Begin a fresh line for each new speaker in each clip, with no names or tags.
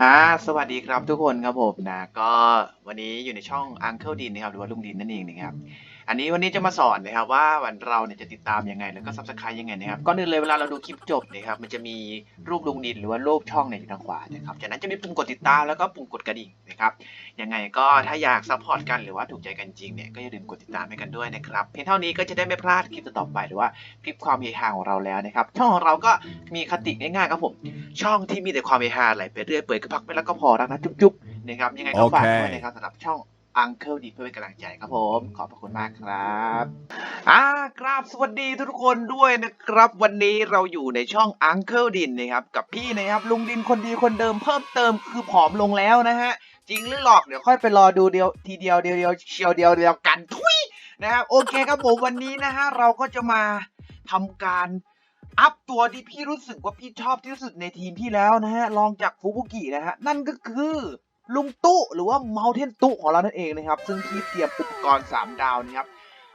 อ่าสวัสดีครับทุกคนครับผมนะก็วันนี้อยู่ในช่อง Uncle ดินนะครับหรือว่าลุงดินนั่นเองนะครับ อันนี้วันนี้จะมาสอนนะครับว่าวันเราเนี่ยจะติดตามยังไง แล้วก็ subscribe ยังไงนะครับก่อนอื่นเลยเวลาเราดูคลิปจบนะครับมันจะมีรูปลุงดินหรือว่ารูปช่องเนี่ยอยู่ทางขวานะครับจากนั้นจะมีปุ่มกดติดตามแล้วก็ปุ่มกดกระดิ่งนะครับยังไงก็ถ้าอยากซัพพอร์ตกันหรือว่าถูกใจกันจริงเนี่ยก็อย่าลืมกดติดตามให้กันด้วยนะครับเพียงเท่านี้ก็จะได้ไม่พลาดคลิปต่อไปหรือว่าคลิปความเฮฮาของเราแล้วนะครับช่องของเราก็มีคติง่ายๆครับผมช่องที่มีแต่ความเฮฮาไหลไปเรื่อยเปื่อยก็พักไปแล้วก็พอรักนะจุ๊บๆนะครับยังไงก็ฝากด้วยนะครับสำหรับช่อง Uncle ดีเพื่อเป็นกำลังใจครับผม ขอบพระคุณมากครับอ่ากราบสวัสดีทุกคนด้วยนะครับ วันนี้เราอยู่ในช่อง Uncle ดินนะครับ กับพี่นะครับ ลุงดินคนดีคนเดิมเพิ่มเติมคือผอมลงแล้วนะฮะ จริงหรือหลอกเดี๋ยวค่อยไปรอดูเดียวทีเดียวเดียวเดียวเชียวเดียวเดียวกันทุยนะครับโอเคครับผมวันนี้นะฮะเราก็จะมาทำการอัพตัวที่พี่รู้สึกว่าพี่ชอบที่สุดในทีมพี่แล้วนะฮะลองจากฟูบุกินะฮะนั่นก็คือ ลุงตุหรือว่าเมาเทนตุของเรานั่นเองนะครับ ซึ่งพี่เตรียมอุปกรณ์3ดาวนะครับ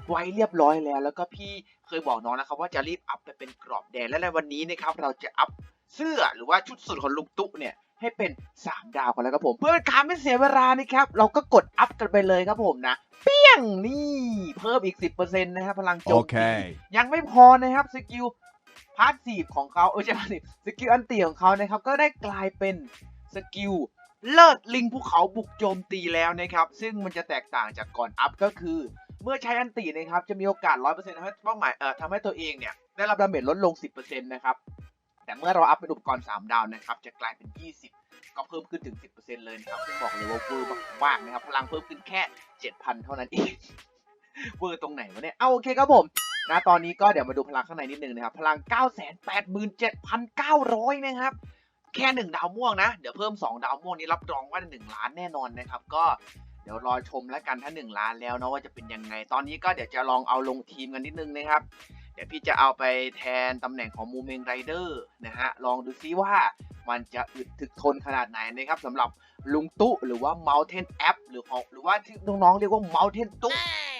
ไว้เรียบร้อยแล้ว แล้วก็พี่เคยบอกน้องนะครับว่าจะรีบอัพไปเป็นกรอบแดงและในวันนี้นะครับเราจะอัพเสื้อหรือว่าชุดสุดของลุงตุเนี่ยให้เป็น 3 ดาวกันแล้วครับผม เพื่อเป็นการไม่เสียเวลานะครับ เราก็กดอัพกันไปเลยครับผมนะเปี้ยงนี่เพิ่มอีก 10%นะครับพลังโจมตี
Okay.
ยังไม่พอนะครับสกิลพาสซีฟของเขาเออใช่พาสซีฟสกิลอันตีของเขานะครับก็ได้กลายเป็นสกิล เลิศลิงภูเขาบุกโจมตีแล้วนะครับ ซึ่งมันจะแตกต่างจากก่อนอัพก็คือ เมื่อใช้อันตีนะครับ จะมีโอกาส 100%ทำให้เป้าหมายเอ่อทำให้ตัวเองเนี่ย ได้รับดาเมจลดลง 10%นะครับ แต่เมื่อเราอัพเป็นอุปกรณ์ 3 ดาวนะครับ จะกลายเป็น 20 ก็เพิ่มขึ้นถึง 10%เลยนะครับ ซึ่งบอกเลยว่าเวอร์มากนะครับ พลังเพิ่มขึ้นแค่ 7,000 เท่านั้นเองเวอร์ตรงไหนวะเนี่ย เอาโอเคครับผมนะตอนนี้ก็เดี๋ยวมาดูพลังข้างในนิดนึงนะครับ พลัง 987,900 นะครับ แค่ 1 ดาวม่วงนะ เดี๋ยวเพิ่ม 2 ดาวม่วงนี้รับรองว่า 1 ล้านแน่นอนนะครับ ก็เดี๋ยวรอชมแล้วกันถ้า 1 ล้านแล้วเนาะว่าจะเป็นยังไง ตอนนี้ก็เดี๋ยวจะลองเอาลงทีมกันนิดนึงนะครับ เดี๋ยวพี่จะเอาไปแทนตำแหน่งของมูเมงไรเดอร์นะฮะ ลองดูซิว่ามันจะอึดถึกทนขนาดไหนนะครับสำหรับลุงตุ้หรือว่า Mountain App หรือของหรือว่าที่น้องๆเรียกว่า Mountain ตุ้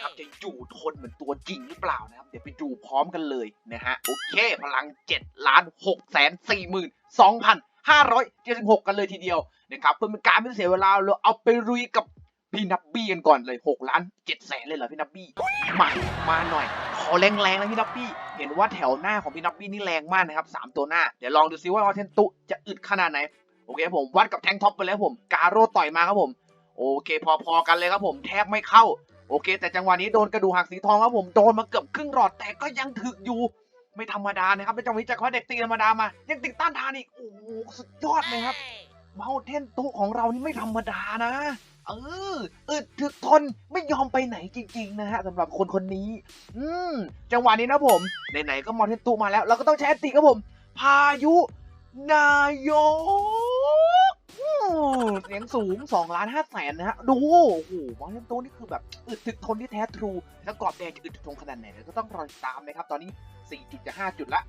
ครับจะอยู่ทนเหมือนตัวจริงหรือเปล่านะครับ เดี๋ยวไปดูพร้อมกันเลยนะฮะ โอเค พลัง 7 ล้านหกแสนสี่หมื่นสองพัน 576 กันเลยทีเดียวนะครับเพื่อเป็นการไม่เสียเวลาเราเอาไปรุยกับพี่นับบี้กันก่อนเลย 6 ล้าน7แสนเลยเหรอพี่นับบี้มามาหน่อย ขอแรงๆนะพี่นับบี้ เห็นว่าแถวหน้าของพี่นับบี้นี่แรงมากนะครับ 3 ตัวหน้า เดี๋ยวลองดูซิว่าเทนตุจะอึดขนาดไหน โอเคผมวัดกับแทงท็อปไปแล้วผม กาโร่ต่อยมาครับผม โอเค พอๆกันเลยครับผม แทบไม่เข้า โอเค แต่จังหวะนี้โดนกระดูหักสีทองครับผม โดนมาเกือบครึ่งหลอดแต่ก็ยังถึกอยู่ ไม่ธรรมดานะครับในจังหวะนี้จากว่าเด็กตีธรรมดามา ยังติดต้านทานอีก โอ้โห สุดยอดเลยครับ เมาเทนตุของเรานี่ไม่ธรรมดานะ เอออึดถึกทนไม่ยอมไปไหนจริง ๆ นะฮะสำหรับคนคนนี้ อืม จังหวะนี้นะผม ไหนๆ ก็เมาเทนตุมาแล้ว เราก็ต้องใช้แอติครับผม พายุ นายกเสียงสูง2ล้าน5แสนนะฮะ ดู โอ้โหมาเล่นโตนี่คือแบบอึดถึกทนที่แท้ทรู แล้วกรอบแดงจะอึดถึกทนขนาดไหนเดี๋ยวก็ต้องรอติดตามนะครับ ตอนนี้ 4จุดจะ5จุดละ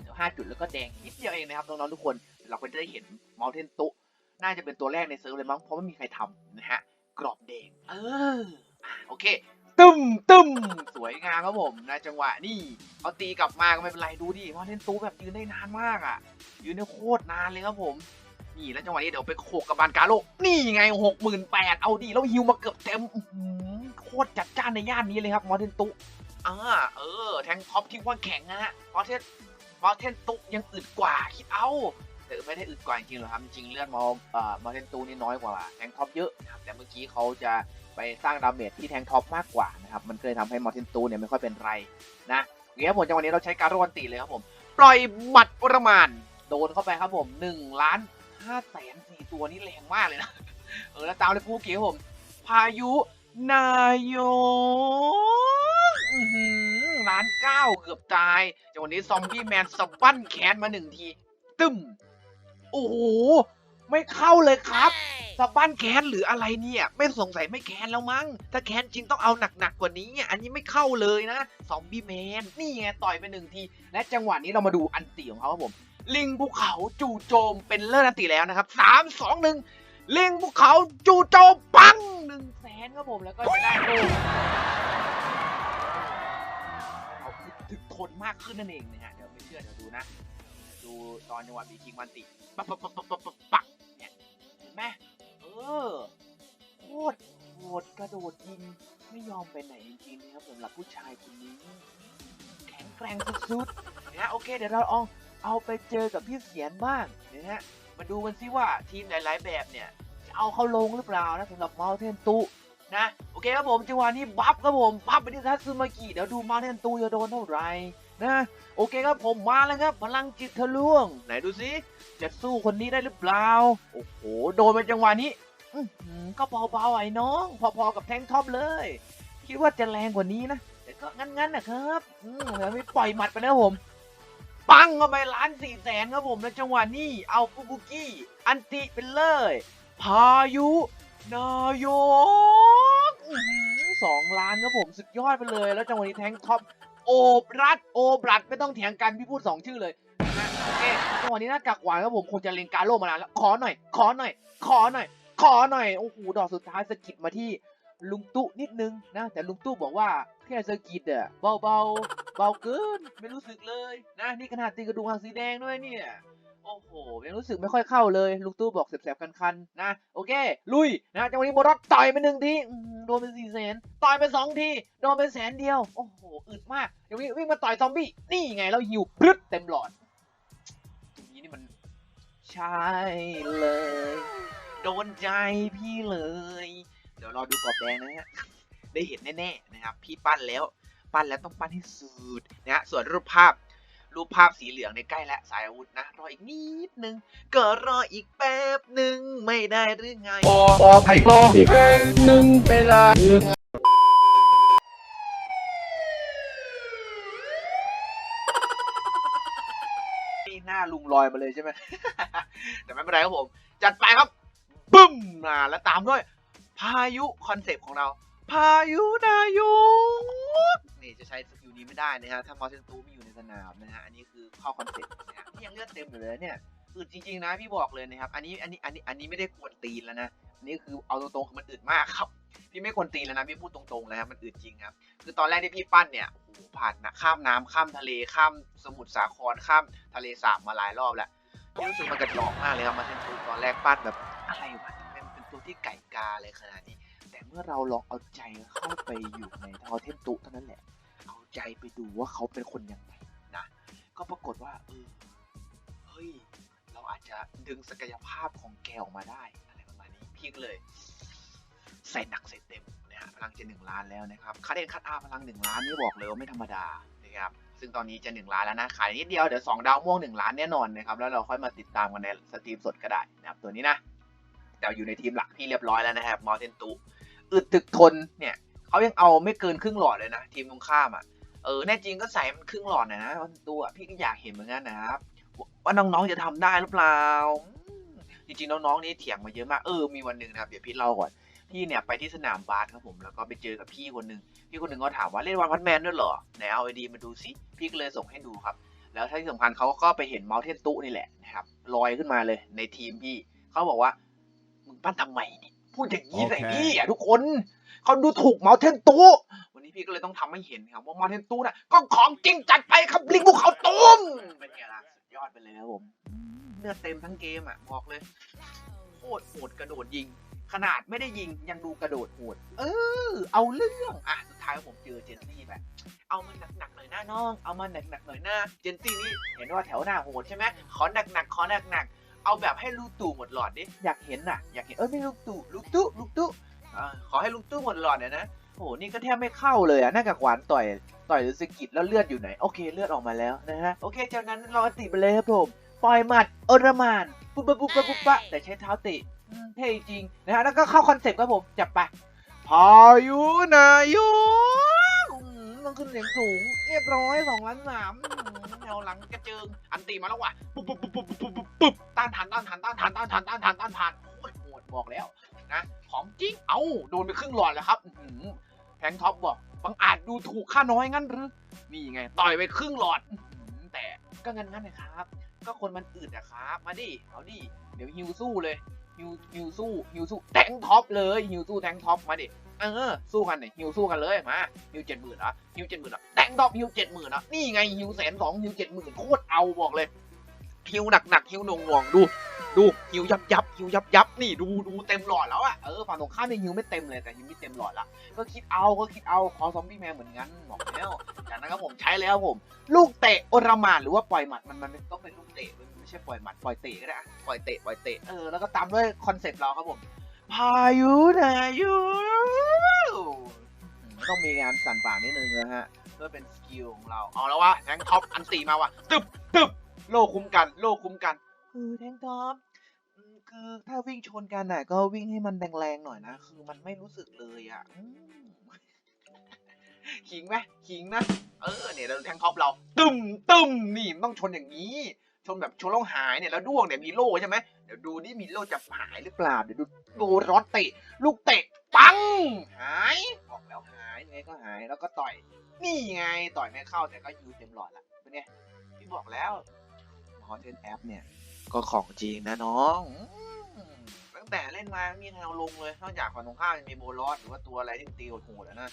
เดี๋ยว5จุดแล้วก็แดงนิดเดียวเองนะครับน้องๆทุกคนเราก็จะได้เห็นม u เทนโตน่าจะเป็นตัวแรกในเซิร์ฟเลยมั้งเพราะไม่มีใครทำนะฮะกรอบแดงเออโอเค ตึมตึมสวยงามครับผมนะจังหวะนี่เขาตีกลับมาก็ไม่เป็นไรดูดิม u เทนโตแบบยืนได้นานมากอะ ยืนได้โคตรนานเลยครับผมนี่แล้วจังหวะนี้เดี๋ยวไปโขกกับบานกาโลนี่ไงหกหมื่นแปดเอาดีแล้วฮิวมาเกือบเต็มโคตรจัดจ้านในย่านนี้เลยครับมอเทนตุ อ่าเออ แทงท็อปที่ว่าแข็งนะฮะมอเทนมอเทนตุยังอึดกว่าคิดเอาแต่ไม่ได้อึดกว่าจริงหรอครับจริงเลือดมอเอ่อมอเทนตูนี่น้อยกว่าแทงท็อปเยอะนะครับแต่เมื่อกี้เขาจะไปสร้างดาเมจที่แทงท็อปมากกว่านะครับมันเลยทำให้มอเทนตูเนี่ยไม่ค่อยเป็นไรนะอย่างนี้ครับผมจังวะนี้เราใช้การโรวันตีเลยครับผมปล่อยหมัดประมาณโดนเข้าไปครับผมหนึ่งล้านห้าแสนสี่ตัวนี่แรงมากเลยนะเออแล้วตามเลยฟูเกียผมพายุนายกอื้อหือ ล้านเก้าเกือบตายจังหวะนี้ซอมบี้แมนสะบั้นแขนมาหนึ่งที ตึมโอ้โห ไม่เข้าเลยครับสะบั้นแค้นหรืออะไรเนี่ย ไม่สงสัยไม่แค้นแล้วมั้ง ถ้าแค้นจริงต้องเอาหนักๆกว่านี้อะอันนี้ไม่เข้าเลยนะ ซอมบี้แมน นี่ไงต่อยไปหนึ่งที และจังหวะนี้เรามาดูอันตีของเขาครับผม ลิงภูเขาจู่โจมเป็นเลิศอันตีแล้วนะครับสามสองหนึ่งลิงภูเขาจู่โจมปังหนึ่งแสนครับผมแล้วก็จะได้โอ้ นมากขึ้นนั่นเองนะฮะเดี๋ยวไม่เชื่อเดี๋ยวดูนะ ดูตอนจังหวะบีคิงมันติปักปักปักปักปักปักปักเนี่ยนไหมเออโคตรโหดกระโดดยิงไม่ยอมไปไหนจริงๆนะครับสำหรับผู้ชายคนนี้ แข็งแกร่งสุดๆนะโอเค เดี๋ยวเราเอาเอาไปเจอกับพี่เสียนบ้างนะฮะมาดูกันซิว่าทีมหลายๆแบบเนี่ยจะเอาเข้าลงหรือเปล่านะสำหรับมาเทนตุ นะโอเคครับผมจังหวะนี้บัฟครับผมบัฟไปที่ทัตซึมากิเดี๋ยวดูมาเทนตุจะโดนเท่าไหร่นะโอเคครับผมมาแล้วครับพลังจิตทะลวง ไหนดูซิจะสู้คนนี้ได้หรือเปล่าโอ้โหโดนไปจังหวะนี้ก็เบาๆไอ้น้อง พอๆกับแทงท็อปเลย คิดว่าจะแรงกว่านี้นะแต่ก็งั้นๆนะครับอืมแล้วไม่ปล่อยหมัดไปนะผมปังเข้าไปล้านสี่แสนครับผมในจังหวะนี้เอาฟุบุกิอันติไปเลย พายุ นายกสองล้านครับผมสุดยอดไปเลย แล้วจังหวะนี้แทงท็อปโอบรัดโอบรัดไม่ต้องเถียงกันพี่พูดสองชื่อเลยนะโอเคจังหวะนี้หน้ากากหวานครับผมคงจะเลงกาโลมานานแล้วขอหน่อย ขอหน่อย ขอหน่อย ขอหน่อยโอ้โหดอกสุดท้ายสะกิดมาที่ ลุงตุนิดนึงนะ แต่ลุงตุบอกว่าแค่สะกิดอะเบาเบาเบาเกินไม่รู้สึกเลยนะนี่ขนาดตีกระดูกหางสีแดงด้วยเนี่ยโอ้โหยังรู้สึกไม่ค่อยเข้าเลยลุงตู้บอกแสบๆคันๆนะโอเค ลุยนะจังหวะนี้โบรัสต่อยไปหนึ่งทีโดนไปสี่แสนต่อยไปสองทีโดนไปแสนเดียวโอ้โหอึดมากเดี๋ยววิ่งวิ่งมาต่อยซอมบี้นี่ไงแล้วหิวพลึดเต็มหลอดตรงนี้นี่มันใช่เลย โดนใจพี่เลย ดี๋ยวรอดูกรอบแดงนะฮะได้เห็นแน่ๆนะครับ พี่ปั้นแล้วปั้นแล้วต้องปั้นให้สุดนะฮะส่วนรูปภาพรูปภาพสีเหลืองในยใกล้และสายอาวุธนะ รออีกนิดนึง ก็รออีกแป๊บหนึ่งไม่ได้หรือไง
ปอปอไผ่รออีกแป๊บหนึ่งเวลา
นี่หน้าลุงลอยมาเลยใช่ไหมแต่ไม่เป็นไรครับผม จัดไปครับบึ้มมาแล้วตามด้วย พายุคอนเซปต์ของเรา พายุนายกนี่จะใช้สกิลนี้ไม่ได้นะฮะถ้ามอสเซนตูไม่อยู่ในสนามนะฮะอันนี้คือข้าคอนเซปต์นะฮะนี่ยังเลือดเต็มอยู่เลยเนี่ยอึดจริงๆนะพี่บอกเลยนะครับอันนี้อันนี้อันนี้อันนี้ไม่ได้กวนตีนแล้วนะอันนี้คือเอาตรงๆคือมันอึดมากครับพี่ไม่กวนตีนแล้วนะพี่พูดตรงๆเลยครับมันอึดจริงครับคือตอนแรกที่พี่ปั้นเนี่ยโอ้โหผ่านนะข้ามน้ำข้ามทะเลข้ามสมุทรสาครข้ามทะเลสาบมาหลายรอบแล้วพี่รู้สึกมันกระจอกมากเลยครับมาเซนตูตอนแรกปั้นแบบอะไรวะ ตัวที่ไก่กาเลยขนาดนี้ แต่เมื่อเราลองเอาใจเข้าไปอยู่ในทอเทนตุเท่านั้นแหละ เอาใจไปดูว่าเขาเป็นคนยังไงนะ ก็ปรากฏว่าเออเฮ้ย เราอาจจะดึงศักยภาพของแกออกมาได้อะไรประมาณนี้พี่ก็เลย ใส่หนักใส่เต็มนะฮะพลังจะหนึ่งล้านแล้วนะครับคาเดนคัตอาพลังหนึ่งล้านนี่บอกเลยว่าไม่ธรรมดานะครับซึ่งตอนนี้จะหนึ่งล้านแล้วนะ ขายนิดเดียว เดี๋ยวสองดาวม่วงหนึ่งล้านแน่นอนนะครับ แล้วเราค่อยมาติดตามกันในสตรีมสดก็ได้นะครับ ตัวนี้นะ แต่อยู่ในทีมหลักพี่เรียบร้อยแล้วนะครับมอเทนตุอึดถึกทนเนี่ยเขายังเอาไม่เกินครึ่งหลอดเลยนะทีมตรงข้ามอะเออแน่จริงก็ใส่มันครึ่งหลอดน่อยนะตัวพี่ก็อยากเห็นเหมือนกันนะครับ ว่าน้องๆจะทำได้หรือเปล่าจริงๆน้องๆนี่เถียงมาเยอะมากเออมีวันหนึ่งนะครับเดี๋ยวพี่เล่าก่อนพี่เนี่ยไปที่สนามบาสครับผมแล้วก็ไปเจอกับพี่คนหนึ่งพี่คนหนึ่งก็ถามว่าเล่นวันพันแมนด้วยเหรอไหนเอาไอดีมาดูซิพี่ก็เลยส่งให้ดูครับ แล้วที่สำคัญเขาก็ไปเห็นเมาเทนตุนี่แหละนะครับลอยขึ้นมาเลยในทีมพี่เขาบอกว่า มึงปั้นทำไมเนี่ยพูดอย่างนี้ใส่
โอเค
พี่อะทุกคนเขาดูถูกเมาเทนตุวันนี้พี่ก็เลยต้องทำให้เห็นครับว่าเมาเทนตุน่ะก็ของจริงจัดไปครับลิงบุกเขาตุ้มเป็นไงล่ะสุดยอดไปเลยครับผมอืมเลือดเต็มทั้งเกมอะบอกเลยโคตรโหดกระโดดยิง ขนาดไม่ได้ยิงยังดูกระโดดโหดเออเอาเรื่องอะสุดท้ายผมเจอเจนซี่แบบเอามันหนักๆหน่อยนะน้อง เอามันหนักๆหน่อยนะเจนซี่นี่เห็นว่าแถวหน้าโหดใช่ไหมขอหนักๆขอหนักๆ เอาแบบให้ลูกตู่หมดหลอดดิอยากเห็นน่ะ อยากเห็นเออไม่ลูกตู่ลูกตู่ลูกตู่ขอให้ลูกตู่หมดหลอดหน่ยนะโอ้โหนี่ก็แทบไม่เข้าเลยอะหน้ากากหวานต่อยต่อยหรือสกิดแล้วเลือดอยู่ไหนโอเคเลือดออกมาแล้วนะฮะโอเคจากนั้นรอติไปเลยครับผมปล่อยหมัดโอรมานปุ๊บปุ๊บปุ๊บปุ๊บปะแต่ใช้เท้าเตะเท่จริงนะฮะแล้วก็เข้าคอนเซ็ปต์ครับผมจับไปพายุนายกอืมมันขึ้นเสียงสูงเรียบร้อยสองล้านสามแนวหลังกระเจิงอันตีมาแล้วว่ะ ปุ๊บปุ๊บปุ๊บปุ๊บปุ๊บปุ๊บปุ๊บต้านทานต้านทานต้านทานต้านทานต้านทานต้านทานโอ้ยโหดบอกแล้วนะของจริงเอ้าโดนไปครึ่งหลอดแล้วครับแพงท็อปบอกบังอาจดูถูกข้าน้อยงั้นหรือนี่ไง ต่อยไปครึ่งหลอดแต่ก็งั้นงั้นนะครับ ก็คนมันอื่นนะครับ มาดิเอาดิเดี๋ยวฮิวสู้เลยฮิวฮิวสู้ฮิวสู้แทงท็อปเลยฮิวสู้แทงท็อปมาดิเออสู้กันเนี่ยฮิวสู้กันเลยมาฮิวเจ็ดหมื่นอะฮิวเจ็ดหมื่นอะแทงท็อปฮิวเจ็ดหมื่นอะนี่ไงฮิวแสนสองฮิวเจ็ดหมื่นโคตรเอาบอกเลย ฮิวหนักหนักๆฮิวหน่วงหน่วงดู ดูฮิวยับยับฮิวยับยับนี่ดูดูเต็มหลอดแล้วอะเออฝั่งตรงข้ามเนี่ยฮิวไม่เต็มเลยแต่ฮิวไม่เต็มหลอดละก็คิดเอาก็คิดเอาขอซอมบี้แมนเหมือนกันบอกแล้วจากนั้นครับผมใช้แล้วผม ลูกเตะอรามาหรือว่าปล่อยหมัดมันมันต้องเป็นลูกเตะมันไม่ใช่ปล่อยหมัดปล่อยเตะก็ได้ปล่อยเตะปล่อยเตะเออแล้วก็ตามด้วยคอนเซ็ปต์เราครับผมพายุนายุต้องมีงานสั่นปากนิดนึงนะฮะเพื่อเป็นสกิลของเราเอาแล้ววะแทงท็อปอันตีมาว่ะตึบตึบ โลคุ้มกัน โลคุ้มกัน คือแทงท็อปคือถ้าวิ่งชนกันน่ะ ก็วิ่งให้มันแรงๆหน่อยนะ คือมันไม่รู้สึกเลยอะขิงไหมขิงนะ เออเนี่ยเราแทงท็อปเรา ตึมตึมนี่มันต้องชนอย่างนี้ ชนแบบชนแล้วหายเนี่ยแล้วด้วงเนี่ยมีโล่ใช่ไหมเดี๋ยวดูนี่มีโล่จะหายหรือเปล่า เดี๋ยวดูโดนรถเตะลูกเตะปัง หายบอกแล้วหายไงก็หายแล้วก็ต่อย นี่ไงต่อยไม่เข้าแต่ก็ยูเต็มหลอดละเป็นไงพี่บอกแล้ว อเทนแอปเนี่ย ก็ของจริงนะน้องอืมตั้งแต่เล่นมาไม่มีใครเอาลงเลยนอกจากฝั่งตรงข้ามจะมีโบลอสหรือว่าตัวอะไรที่ตีโหดๆอะนะ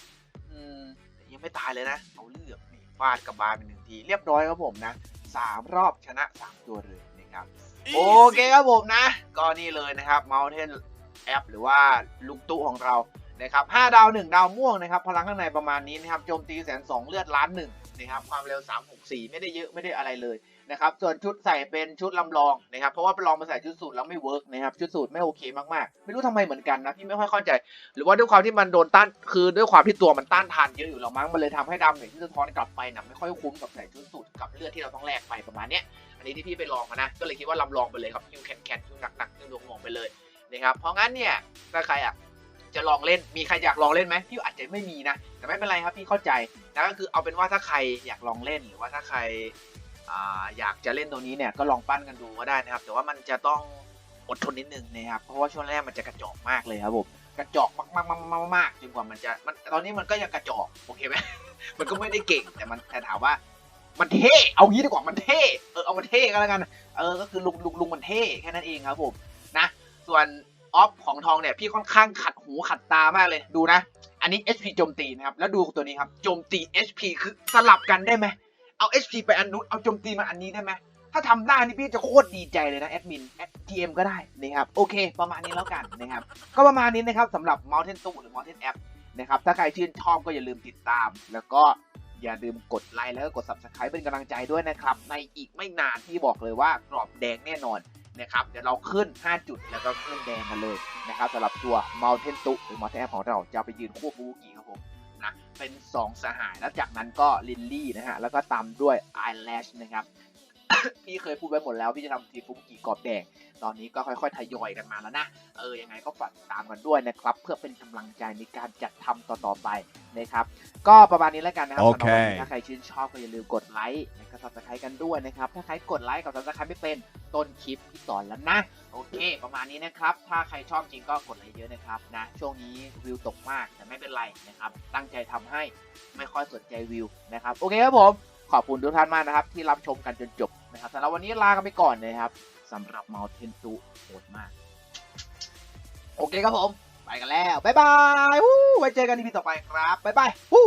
อืมแต่ยังไม่ตายเลยนะ เอาเลือกนี่ฟาดกับบาลเป็นหนึ่งที เรียบร้อยครับผมนะสามรอบชนะสามตัวเลยนะครับ โอเคครับผมนะ ก็นี่เลยนะครับ Mountain App หรือว่าลุงตู้ของเรานะครับ5ดาว1ดาวม่วงนะครับ พลังข้างในประมาณนี้นะครับ โจมตีแสนสองเลือดล้านหนึ่งนะครับ ความเร็ว 364 ไม่ได้เยอะไม่ได้อะไรเลย นะครับ ส่วนชุดใส่เป็นชุดลำลองนะครับ เพราะว่าไปลองมาใส่ชุดสูตรแล้วไม่เวิร์กนะครับ ชุดสูตรไม่โอเคมากๆ ไม่รู้ทำไมเหมือนกันนะพี่ไม่ค่อยเข้าใจ หรือว่าด้วยความที่มันโดนต้าน คือด้วยความที่ตัวมันต้านทานเยอะอยู่แล้วมั้ง มันเลยทำให้ดำเนี่ยที่สะท้อนกลับไปนะไม่ค่อยคุ้มกับใส่ชุดสูตรกับเลือดที่เราต้องแลกไปประมาณเนี้ย อันนี้ที่พี่ไปลองมานะ ก็เลยคิดว่าลำลองไปเลยครับฮิวแคนแคนฮิวหนักหนักฮิวหน่วงหน่วงไปเลยนะครับ เพราะงั้นเนี่ยถ้าใครอะจะลองเล่น มีใครอยากลองเล่นไหมพี่อาจจะไม่มีนะ แต่ไม่เป็นไรครับพี่เข้าใจนะก็คือเอาเป็นว่าถ้าใครอยากลองเล่นหรือว่าถ้าใคร อยากจะเล่นตัวนี้เนี่ยก็ลองปั้นกันดูก็ได้นะครับ แต่ว่ามันจะต้องอดทนนิดนึงนะครับเพราะว่าช่วงแรกมันจะกระจอกมากเลยครับผมกระจอกมากมากมากมากมากจนกว่ามันจะมันตอนนี้มันก็ยังกระจอกโอเคไหมมันก็ไม่ได้เก่งแต่มันแต่ถามว่า มันเท่เอางี้ดีกว่ามันเท่เออเอามันเท่ก็แล้วกันเออก็คือลุงลุงลุงมันเท่แค่นั้นเองครับผมนะ ส่วนออฟของทองเนี่ยพี่ค่อนข้างขัดหูขัดตามากเลยดูนะ อันนี้ HP โจมตีนะครับแล้วดูตัวนี้ครับโจมตี HP คือสลับกันได้ไหม เอา HP ไปอันนู้นเอาโจมตีมาอันนี้ได้ไหมถ้าทำได้นี่พี่จะโคตรดีใจเลยนะแอดมินแอด GM ก็ได้นะครับโอเค ประมาณนี้แล้วกันนะครับก็ประมาณนี้นะครับสำหรับ Mountain ตู้หรือ Mountain App นะครับถ้าใครชื่นชอบก็อย่าลืมติดตาม แล้วก็อย่าลืมกดไลค์แล้วก็กด subscribe เป็นกำลังใจด้วยนะครับ ในอีกไม่นานที่บอกเลยว่ากรอบแดงแน่นอนนะครับเดี๋ยวเราขึ้น 5 จุดแล้วก็ขึ้นแดงกันเลยนะครับสำหรับตัว Mountain ตุหรือ Mountain App ของเราจะไปยืนควบบูกีครับผม นะเป็น 2 สหาย แล้วจากนั้นก็ลินลี่นะฮะแล้วก็ตามด้วยไอแลชนะครับ พี่เคยพูดไว้หมดแล้วพี่จะทำทีมฟุกุกิกรอบแดง ตอนนี้ก็ค่อยๆทยอยกันมาแล้วนะ เออ ยังไงก็ฝากติดตามกันด้วยนะครับ เพื่อเป็นกำลังใจในการจัดทำต่อๆไปนะครับ ก็ประมาณนี้แล้วกันนะครับ
โอ
สำห
เค
รับวันนี้ถ้าใครชื่นชอบก็อย่าลืมกดไลค์และก็ซับสไครต์กันด้วยนะครับ ถ้าใครกดไลค์กับซับสไครต์ไม่เป็นต้นคลิปที่สอนแล้วนะ โอเค ประมาณนี้นะครับ ถ้าใครชอบจริงก็กดไลค์เยอะนะครับนะ ช่วงนี้วิวตกมากแต่ไม่เป็นไรนะครับ ตั้งใจทำให้ไม่ค่อยสนใจวิวนะครับ โอเคครับผม ขอบคุณทุกท่านมากนะครับ ที่รับชมกันจนจบนะครับสำหรับวันนี้ลากันไปก่อนนะครับสำหรับเมาเทนตุโหดมาก โอเคครับผม ไปกันแล้ว บ๊ายบายวู้ไว้เจอกันในพีต่อไปครับ บ๊ายบายวู้